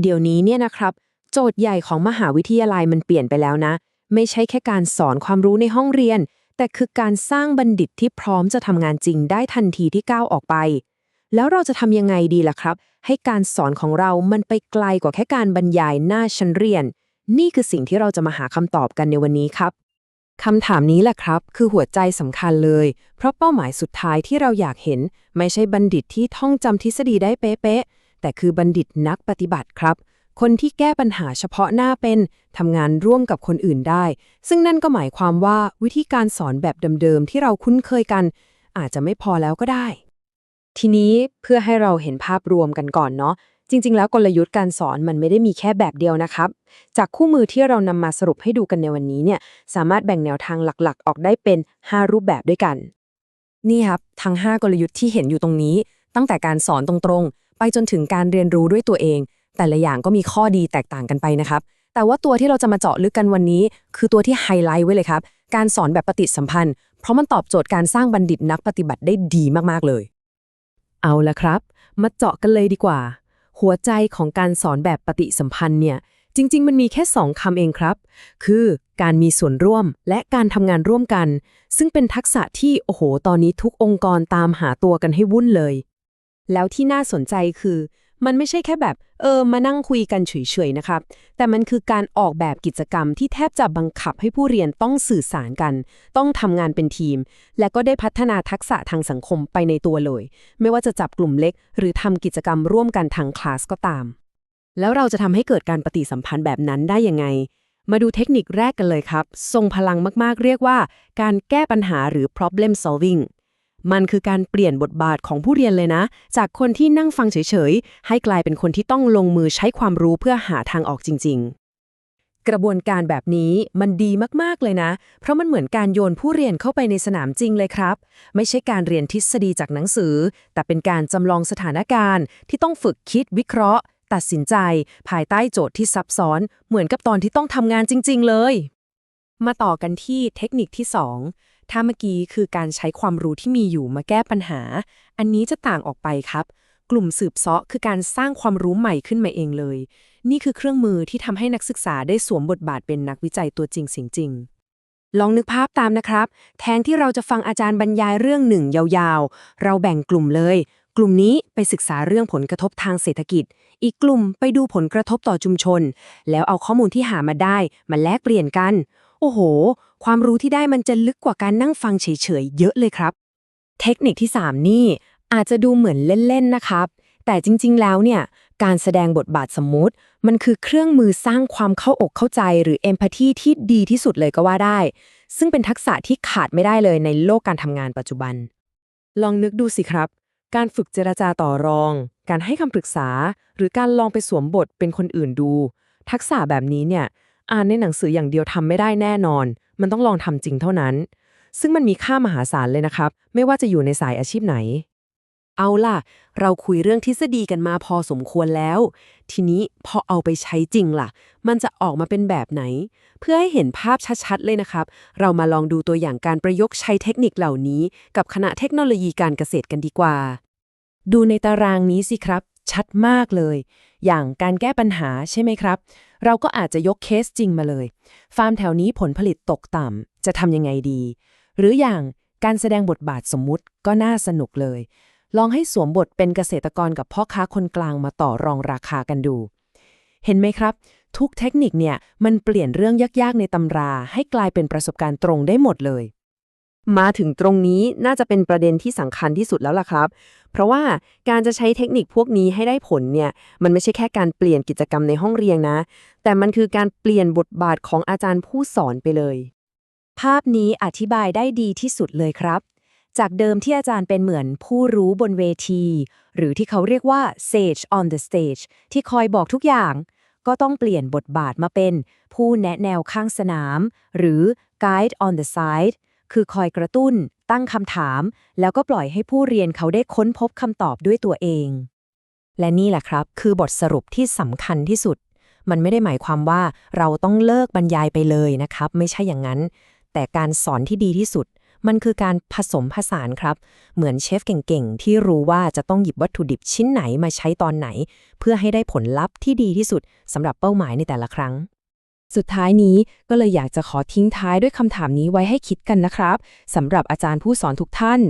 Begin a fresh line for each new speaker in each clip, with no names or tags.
เดี๋ยวนี้เนี่ยนะครับ โจทย์ใหญ่ของมหาวิทยาลัยมันเปลี่ยนไปแล้วนะ ไม่ใช่แค่การสอนความรู้ในห้องเรียน แต่คือการสร้างบัณฑิตที่พร้อมจะทำงานจริงได้ทันทีที่ก้าวออกไป แล้วเราจะทำยังไงดีล่ะครับ ให้การสอนของเรามันไปไกลกว่าแค่การบรรยายหน้าชั้นเรียน นี่คือสิ่งที่เราจะมาหาคำตอบกันในวันนี้ครับคำถามนี้แหละครับ คือหัวใจสำคัญเลย เพราะเป้าหมายสุดท้ายที่เราอยากเห็น ไม่ใช่บัณฑิตที่ท่องจำทฤษฎีได้เป๊ะ แต่คือบัณฑิตนักปฏิบัติครับ คนที่แก้ปัญหาเฉพาะหน้าเป็นทำงานร่วมกับคนอื่นได้ ซึ่งนั่นก็หมายความว่าวิธีการสอนแบบเดิมๆที่เราคุ้นเคยกัน อาจจะไม่พอแล้วก็ได้ ทีนี้เพื่อให้เราเห็นภาพรวมกันก่อนเนาะจริง ๆ แล้วกลยุทธ์การสอนมันไม่ได้มีแค่แบบเดียวนะครับ จากคู่มือที่เรานำมาสรุปให้ดูกันในวันนี้เนี่ยสามารถแบ่งแนวทางหลักๆ ออกได้เป็น 5 รูปแบบด้วยกัน นี่ครับทั้ง 5 กลยุทธ์ที่เห็นอยู่ตรงนี้ ตั้งแต่การสอนตรงๆ ไปจนถึงการเรียนรู้ด้วยตัวเอง แต่ละอย่างก็มีข้อดีแตกต่างกันไปนะครับ แต่ว่าตัวที่เราจะมาเจาะลึกกันวันนี้ คือตัวที่ไฮไลท์ไว้เลยครับ การสอนแบบปฏิสัมพันธ์ เพราะมันตอบโจทย์การสร้างบัณฑิตนักปฏิบัติได้ดีมากๆเลย เอาละครับ มาเจาะกันเลยดีกว่า หัวใจของการสอนแบบปฏิสัมพันธ์เนี่ยจริง ๆ มันมีแค่สองคำเองครับ คือการมีส่วนร่วมและการทำงานร่วมกัน ซึ่งเป็นทักษะที่ โอ้โห ตอนนี้ทุกองค์กรตามหาตัวกันให้วุ่นเลย แล้วที่น่าสนใจคือ มันไม่ใช่แค่แบบ เออ มานั่งคุยกันเฉยๆนะครับ แต่มันคือการออกแบบกิจกรรมที่แทบจะบังคับให้ผู้เรียนต้องสื่อสารกัน ต้องทำงานเป็นทีม และก็ได้พัฒนาทักษะทางสังคมไปในตัวเลย ไม่ว่าจะจับกลุ่มเล็ก หรือทำกิจกรรมร่วมกันทางคลาสก็ตาม แล้วเราจะทำให้เกิดการปฏิสัมพันธ์แบบนั้นได้ยังไง มาดูเทคนิคแรกกันเลยครับทรงพลังมากๆ เรียกว่า การแก้ปัญหาหรือ problem solving มันคือการเปลี่ยนบทบาทของผู้เรียนเลยนะ จากคนที่นั่งฟังเฉยๆ ให้กลายเป็นคนที่ต้องลงมือใช้ความรู้เพื่อหาทางออกจริง ๆกระบวนการแบบนี้มันดีมากๆ เลยนะ เพราะมันเหมือนการโยนผู้เรียนเข้าไปในสนามจริงเลยครับ ไม่ใช่การเรียนทฤษฎีจากหนังสือ แต่เป็นการจำลองสถานการณ์ ที่ต้องฝึกคิดวิเคราะห์ ตัดสินใจ ภายใต้โจทย์ที่ซับซ้อน เหมือนกับตอนที่ต้องทำงานจริง ๆ เลย มาต่อกันที่เทคนิคที่ 2 ถ้าเมื่อกี้คือการใช้ความรู้ที่มีอยู่มาแก้ปัญหา อันนี้จะต่างออกไปครับ กลุ่มสืบเสาะคือการสร้างความรู้ใหม่ขึ้นมาเองเลย นี่คือเครื่องมือที่ทำให้นักศึกษาได้สวมบทบาทเป็นนักวิจัยตัวจริงเสียงจริงลองนึกภาพตามนะครับ แทนที่เราจะฟังอาจารย์บรรยายเรื่องหนึ่งยาวๆ เราแบ่งกลุ่มเลย กลุ่มนี้ไปศึกษาเรื่องผลกระทบทางเศรษฐกิจ อีกกลุ่มไปดูผลกระทบต่อชุมชน แล้วเอาข้อมูลที่หามาได้มาแลกเปลี่ยนกัน โอ้โห ความรู้ที่ได้มันจะลึกกว่าการนั่งฟังเฉยๆ เยอะเลยครับ เทคนิคที่ 3 นี่ อาจจะดูเหมือนเล่นๆ นะครับ แต่จริงๆ แล้วเนี่ย การแสดงบทบาทสมมุติ มันคือเครื่องมือสร้างความเข้าอกเข้าใจหรือเอมพัตตีที่ดีที่สุดเลยก็ว่าได้ ซึ่งเป็นทักษะที่ขาดไม่ได้เลยในโลกการทำงานปัจจุบัน ลองนึกดูสิครับ การฝึกเจรจาต่อรอง การให้คำปรึกษา หรือการลองไปสวมบทเป็นคนอื่นดู ทักษะแบบนี้เนี่ย อ่านในหนังสืออย่างเดียวทำไม่ได้แน่นอน มันต้องลองทำจริงเท่านั้น ซึ่งมันมีค่ามหาศาลเลยนะครับ ไม่ว่าจะอยู่ในสายอาชีพไหน เอาล่ะ เราคุยเรื่องทฤษฎีกันมาพอสมควรแล้ว ทีนี้พอเอาไปใช้จริงล่ะ มันจะออกมาเป็นแบบไหน เพื่อให้เห็นภาพชัดๆเลยนะครับ เรามาลองดูตัวอย่างการประยุกต์ใช้เทคนิคเหล่านี้ กับคณะเทคโนโลยีการเกษตรกันดีกว่า ดูในตารางนี้สิครับ ชัดมากเลย อย่างการแก้ปัญหาใช่ไหมครับ เราก็อาจจะยกเคสจริงมาเลย ฟาร์มแถวนี้ผลผลิตตกต่ำจะทำยังไงดี หรืออย่างการแสดงบทบาทสมมุติก็น่าสนุกเลย ลองให้สวมบทเป็นเกษตรกรกับพ่อค้าคนกลางมาต่อรองราคากันดู เห็นไหมครับ ทุกเทคนิคเนี่ยมันเปลี่ยนเรื่องยากๆในตำราให้กลายเป็นประสบการณ์ตรงได้หมดเลย มาถึงตรงนี้น่าจะเป็นประเด็นที่สำคัญที่สุดแล้วล่ะครับ เพราะว่าการจะใช้เทคนิคพวกนี้ให้ได้ผลเนี่ย มันไม่ใช่แค่การเปลี่ยนกิจกรรมในห้องเรียนนะ แต่มันคือการเปลี่ยนบทบาทของอาจารย์ผู้สอนไปเลย ภาพนี้อธิบายได้ดีที่สุดเลยครับ จากเดิมที่อาจารย์เป็นเหมือนผู้รู้บนเวที หรือที่เขาเรียกว่า sage on the stage ที่คอยบอกทุกอย่าง ก็ต้องเปลี่ยนบทบาทมาเป็น ผู้แนะแนวข้างสนาม หรือ guide on the side คือคอยกระตุ้น ตั้งคำถาม แล้วก็ปล่อยให้ผู้เรียนเขาได้ค้นพบคำตอบด้วยตัวเอง และนี่แหละครับ คือบทสรุปที่สำคัญที่สุด มันไม่ได้หมายความว่าเราต้องเลิกบรรยายไปเลยนะครับ ไม่ใช่อย่างนั้น แต่การสอนที่ดีที่สุด มันคือการผสมผสานครับ เหมือนเชฟเก่งๆ ที่รู้ว่าจะต้องหยิบวัตถุดิบชิ้นไหนมาใช้ตอนไหน เพื่อให้ได้ผลลัพธ์ที่ดีที่สุดสำหรับเป้าหมายในแต่ละครั้ง สุดท้ายนี้ก็เลยอยากจะขอทิ้งท้ายด้วยคำถามนี้ไว้ให้คิดกันนะครับสำหรับอาจารย์ผู้สอนทุกท่าน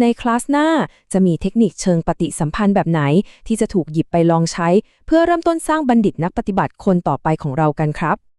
ในคลาสหน้าจะมีเทคนิคเชิงปฏิสัมพันธ์แบบไหน ที่จะถูกหยิบไปลองใช้ เพื่อเริ่มต้นสร้างบัณฑิตนักปฏิบัติคนต่อไปของเรากันครับ